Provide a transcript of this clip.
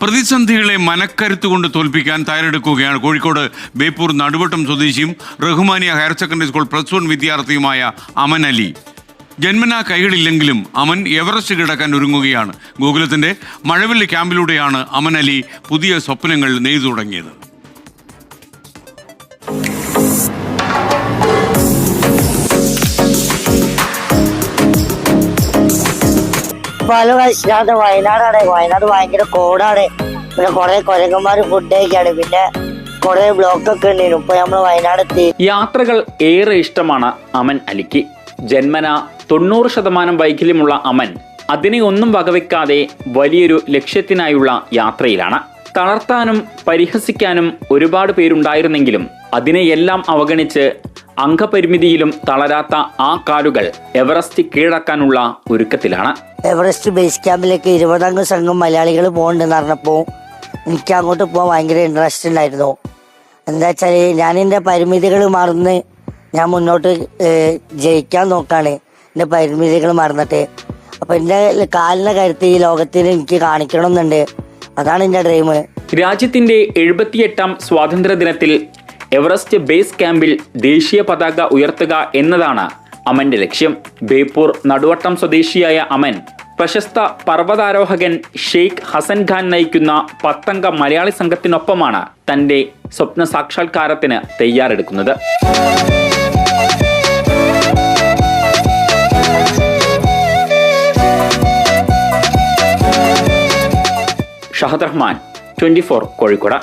പ്രതിസന്ധികളെ മനക്കരുത്ത് കൊണ്ട് തോൽപ്പിക്കാൻ തയ്യാറെടുക്കുകയാണ് കോഴിക്കോട് ബേപ്പൂർ നടുവട്ടം സ്വദേശിയും Rahmania higher secondary school plus one വിദ്യാർത്ഥിയുമായ Aman Ali. ജന്മനാ കൈകളില്ലെങ്കിലും അമൻ എവറസ്റ്റ് കിടക്കാൻ ഒരുങ്ങുകയാണ്. ഗോകുലത്തിന്റെ മഴവില്ല് ക്യാമ്പിലൂടെയാണ് അമൻ അലി പുതിയ സ്വപ്നങ്ങൾ നെയ്തു തുടങ്ങിയത്. പല വയസ്സിലാത്ത വയനാടാണ്. വയനാട് ഭയങ്കര കോടാണ്. പിന്നെ കുറെ കൊരങ്ങന്മാര് ഫുഡ് കഴിക്കാണ്. പിന്നെ കുറെ ബ്ലോക്ക് ഒക്കെ ഉണ്ടായിരുന്നു ഇപ്പൊ നമ്മൾ വയനാട് എത്തി യാത്രകൾ ഏറെ ഇഷ്ടമാണ് അമൻ അലിക്ക്. ജന്മന തൊണ്ണൂറ് ശതമാനം വൈകല്യമുള്ള അമൻ അതിനെ ഒന്നും വകവെക്കാതെ വലിയൊരു ലക്ഷ്യത്തിനായുള്ള യാത്രയിലാണ്. തളർത്താനും പരിഹസിക്കാനും ഒരുപാട് പേരുണ്ടായിരുന്നെങ്കിലും അതിനെയെല്ലാം അവഗണിച്ച് അംഗപരിമിതിയിലും തളരാത്ത ആ കാലുകൾ എവറസ്റ്റ് കീഴടക്കാനുള്ള ഒരുക്കത്തിലാണ്. എവറസ്റ്റ് ബേസ് ക്യാമ്പിലേക്ക് ഇരുപതംഗ സംഘം മലയാളികൾ പോകുന്നുണ്ടെന്ന് പറഞ്ഞപ്പോ എനിക്ക് അങ്ങോട്ട് പോകാൻ ഭയങ്കര ഇൻട്രസ്റ്റ് ഉണ്ടായിരുന്നു. എന്താ വെച്ചാൽ ഞാൻ എന്റെ പരിമിതികൾ മറന്ന് ഞാൻ മുന്നോട്ട് ജയിക്കാൻ നോക്കാണ്. എന്റെ പരിമിതികൾ മറന്നിട്ട്. അപ്പൊ എന്റെ കാലിന്റെ കാര്യത്തിൽ ഈ ലോകത്തിൽ എനിക്ക് കാണിക്കണം എന്നുണ്ട് അതാണ് എന്റെ ഡ്രീം രാജ്യത്തിന്റെ എഴുപത്തിയെട്ടാം സ്വാതന്ത്ര്യ ദിനത്തിൽ എവറസ്റ്റ് ബേസ് ക്യാമ്പിൽ ദേശീയ പതാക ഉയർത്തുക എന്നതാണ് അമന്റെ ലക്ഷ്യം. ബേപ്പൂർ നടുവട്ടം സ്വദേശിയായ അമൻ പ്രശസ്ത പർവതാരോഹകൻ ഷെയ്ഖ് ഹസൻ ഖാൻ നയിക്കുന്ന പത്തംഗ മലയാളി സംഘത്തിനൊപ്പമാണ് തന്റെ സ്വപ്ന സാക്ഷാത്കാരത്തിന് തയ്യാറെടുക്കുന്നത്. Shahad Rahman twenty four Kozhikode.